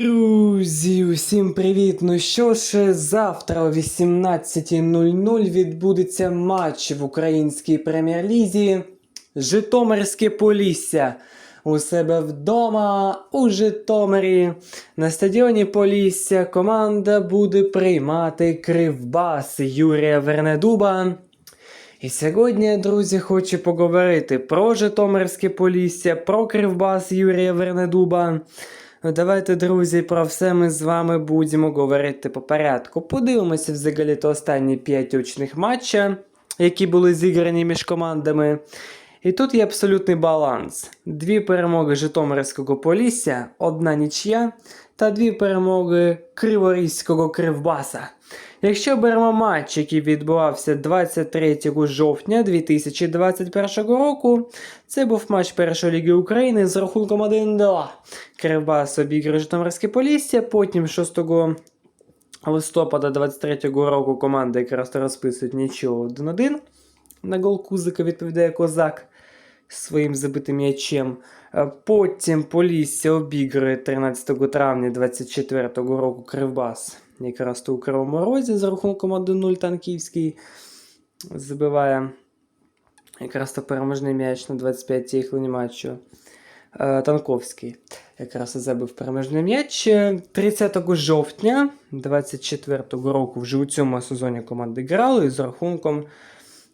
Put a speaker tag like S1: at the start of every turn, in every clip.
S1: Друзі, усім привіт! Ну що ж, завтра о 18.00 відбудеться матч в українській прем'єр-лізі Житомирське Полісся. У себе вдома у Житомирі на стадіоні Полісся команда буде приймати кривбас Юрія Вернедуба. І сьогодні, друзі, хочу поговорити про Житомирське Полісся, про кривбас Юрія Вернедуба. Ну, Давайте, друзі, про все ми з вами будемо говорити по порядку. Подивимося взагалі то останні 5 очних матча, які були зіграні між командами. І тут є абсолютний баланс: дві перемоги Житомирського Полісся, одна нічия та дві перемоги Криворізького Кривбаса. Якщо беремо матч, який відбувався 23 жовтня 2021 року, це був матч першої ліги України з рахунком 1-2. Кривбас обіграв Житомирське Полісся, потім 6 листопада 23 року команда якраз розписують нічого 1-1. На гол Кузика відповідає Козак своїм забитим м'ячем. Е, Потім Полісся обігрує 13 травня 24 року Кривбас. Якраз то у Кривому Розі з рахунком 1-0 Танківський забиває якраз то переможний м'яч на 25-й хвилині матчу. Танковський якраз і забив переможний м'яч. Е, 30 жовтня 24 року вже у цьому сезоні команди грали з рахунком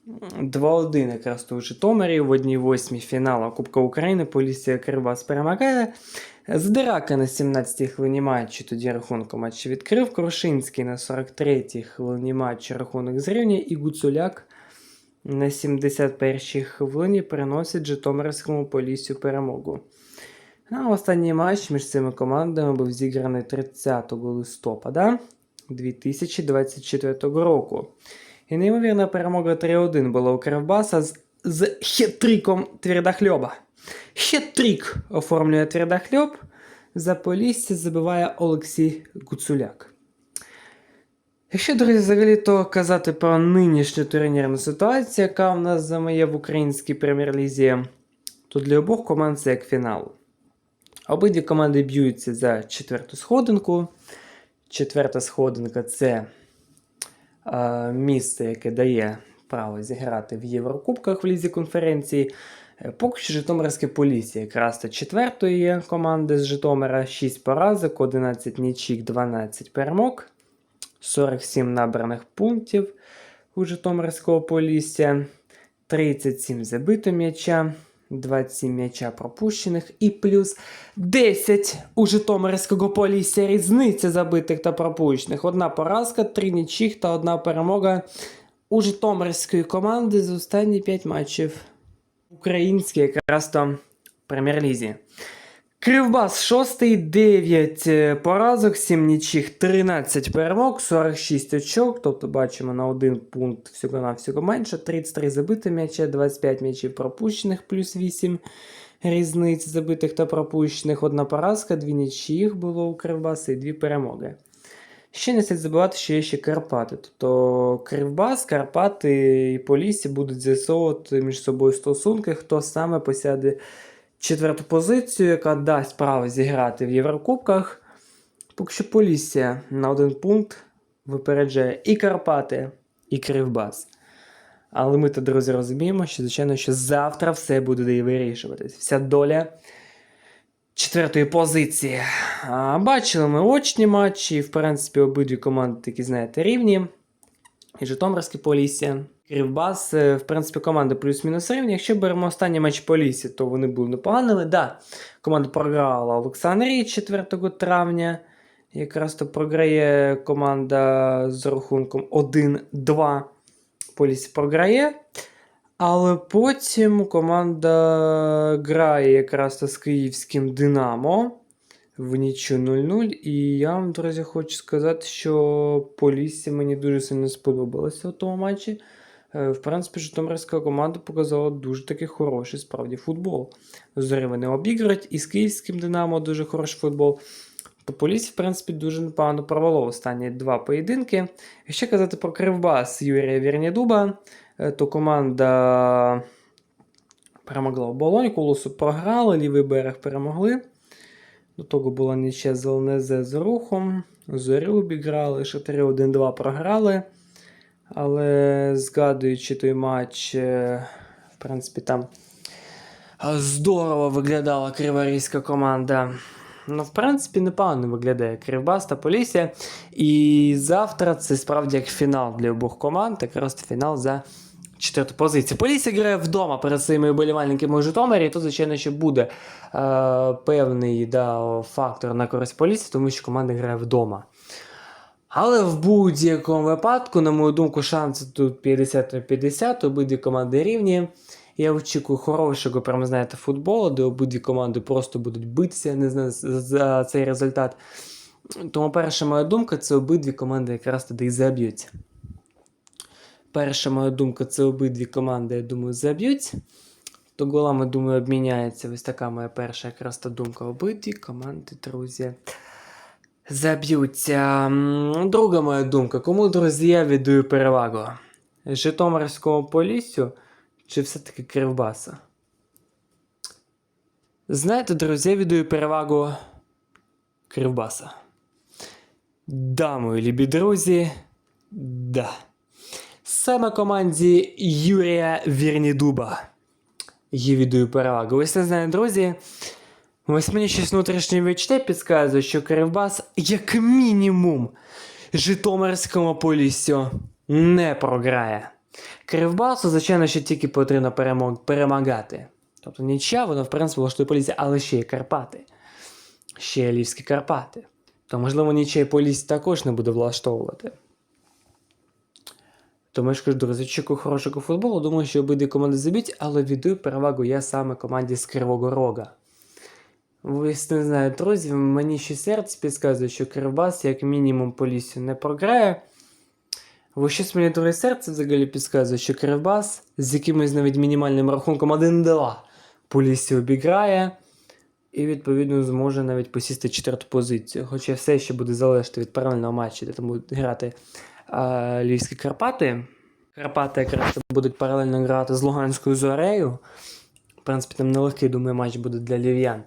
S1: 2-1 якраз у Житомирі в одній восьмій фіналу Кубка України Полісся Кривбас перемагає. Здирака на 17-й хвилині матчу тоді рахунку матч відкрив. Крушинський на 43-й хвилині матчу рахунок зрівнює і Гуцуляк на 71-й хвилині приносить Житомирському Поліссю перемогу. А останній матч між цими командами був зіграний 30 листопада 2024 року. І неймовірна перемога 3-1 була у Кривбаса з, з хет-триком Твердохльоба. Хет-трик оформлює Твердохльоб. За Полісся забиває Олексій Гуцуляк. Якщо, друзі, взагалі то казати про нинішню турнірну ситуацію, яка в нас замає в українській прем'єр-лізі, то для обох команд це як фінал. Обидві команди б'ються за четверту сходинку. Четверта сходинка це місце, яке дає право зіграти в Єврокубках в лізі конференції. Е, Поки що Житомирське Полісся якраз то четвертої команди з Житомира, 6 поразок, 11 нічік, 12 перемог, 47 набраних пунктів у Житомирського Полісся, 37 забито м'яча, 27 м'яча пропущених і плюс 10 у Житомирського Полісся різниця забитих та пропущених. Одна поразка, 3 нічих та одна перемога у Житомирської команди з останні 5 матчів українській якраз там прем'єр-лізі. Кривбас 6 9 поразок, 7 нічих, 13 перемог, 46 очок. Тобто бачимо на один пункт всього-навсього менше. 33 забити м'яча, 25 м'ячів пропущених, плюс 8 різниць забитих та пропущених. Одна поразка, дві нічиїх було у Кривбаса і дві перемоги. Ще не слід забувати, що є ще Карпати. Тобто Кривбас, Карпати і Полісся будуть з'ясовувати між собою стосунки, хто саме посяде четверту позицію, яка дасть право зіграти в Єврокубках. Поки що Полісся на один пункт випереджає і Карпати, і Кривбас. Але ми то, друзі, розуміємо, що, звичайно, що завтра все буде вирішуватись. Вся доля четвертої позиції. А, Бачили ми очні матчі, в принципі, обидві команди такі, знаєте, рівні. І Житомирське Полісся. Кривбас, е, в принципі, команди плюс-мінус рівні. Якщо беремо останній матч Полісся, то вони були непоганими. Да, команда програла Олександрії 4 травня. Якраз то програє команда з рахунком 1-2. Полісся програє. Але потім команда грає якраз то з київським Динамо в нічю 0-0. І я вам, друзі, хочу сказати, що Полісся мені дуже сильно сподобалося у тому матчі. Е, В принципі, Житомирська команда показала дуже такий хороший справді футбол. Зорі вони обіграють і з київським Динамо дуже хороший футбол. То в принципі, дуже непогано провело останні два поєдинки. Якщо казати про Кривбас Юрія Вірнідуба, е, то команда перемогла в Болонь, Колосу програли, лівий берег перемогли. До того була нічия з ЛНЗ з рухом. Зорю обіграли, Шатари 1-2 програли. Але згадуючи той матч, е, в принципі, там здорово виглядала криворізька команда. Ну, в принципі, непогано виглядає Кривбас та Полісся. І завтра це справді як фінал для обох команд, якраз фінал за четверту позицію. Полісся грає вдома перед своїми вболівальниками у Житомирі, і тут, звичайно, ще буде е, певний да, фактор на користь Полісся, тому що команда грає вдома. Але в будь-якому випадку, на мою думку, шанси тут 50 на 50, обидві команди рівні. Я очікую хорошого, прямо знаєте, футболу, де обидві команди просто будуть битися не знаю, за- цей результат. Тому перша моя думка це обидві команди якраз туди і заб'ються. Перша моя думка це обидві команди, я думаю, заб'ють. То голами, думаю, обміняється. Ось така моя перша якраз та думка. Обидві команди, друзі. Заб'ються. Друга моя думка. Кому, друзі, я віддаю перевагу? Житомирському поліссю чи все-таки Кривбаса? Знаєте, друзі, я віддаю перевагу Кривбаса. Да, мої любі друзі. Да. Саме команді Юрія Вірнідуба. Я віддаю перевагу. Ось не знаю, друзі. Ось мені щось внутрішнє відчуття підказує, що Кривбас, як мінімум, Житомирському поліссю не програє. Кривбасу, звичайно, ще тільки потрібно перемагати. Тобто нічия, воно, в принципі, влаштує поліція, але ще є Карпати. Ще є Львівські Карпати. То, можливо, нічия поліс також не буде влаштовувати. Тому я ж кажу, друзі, очікую хорошого футболу. Думаю, що обидві команди заб'ють, але віддаю перевагу я саме команді з Кривого Рога. Ви не знаю, друзі, мені ще серце підказує, що Кривбас як мінімум по лісю не програє. Ви щось мені друге серце взагалі підказує, що Кривбас з якимось навіть мінімальним рахунком 1-2 по лісі обіграє. І, відповідно, зможе навіть посісти четверту позицію. Хоча все ще буде залежати від паралельного матчу, де там будуть грати а, Львівські Карпати. Карпати якраз будуть паралельно грати з Луганською Зорею. В принципі, там нелегкий, думаю, матч буде для львів'ян.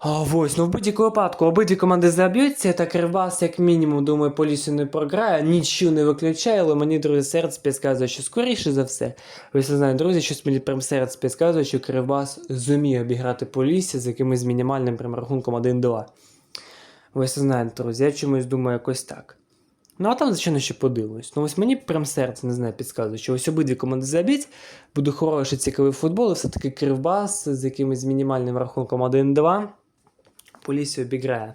S1: А, ось, ну в будь-якому випадку обидві команди заб'ються, та Кривбас, як мінімум, думаю, по лісу не програє, нічого не виключає, але мені, друзі, серце підказує, що скоріше за все. Ви все знаєте, друзі, щось мені прям серце підказує, що Кривбас зуміє обіграти по лісі з якимось мінімальним прям рахунком 1-2. Ви все знаєте, друзі, я чомусь думаю якось так. Ну, а там, звичайно, ще подивимось. Ну, ось мені прям серце, не знаю, підказує, що ось обидві команди заб'ють, буде хороший цікавий футбол, і все-таки Кривбас з якимось мінімальним рахунком 1-2. Полісся обіграє.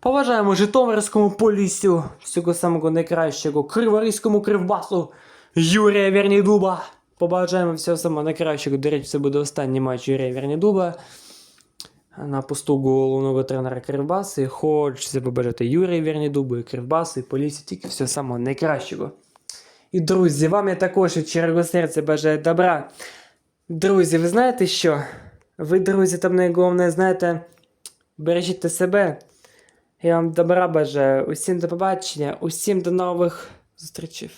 S1: Поважаємо Житомирському поліссю, всього самого найкращого, Криворізькому кривбасу Юрія Вернідуба. Побажаємо всього самого найкращого. До речі, це буде останній матч Юрія Вернідуба на посту головного тренера Кривбасу. І хочеться побажати Юрію Вернідубу і Кривбасу, і Поліссі тільки всього самого найкращого. І друзі, вам я також від щирого серця бажаю добра. Друзі, ви знаєте що? Ви, друзі, там найголовне, знаєте, бережіть себе. Я вам добра бажаю. Усім до побачення, усім до нових зустрічей.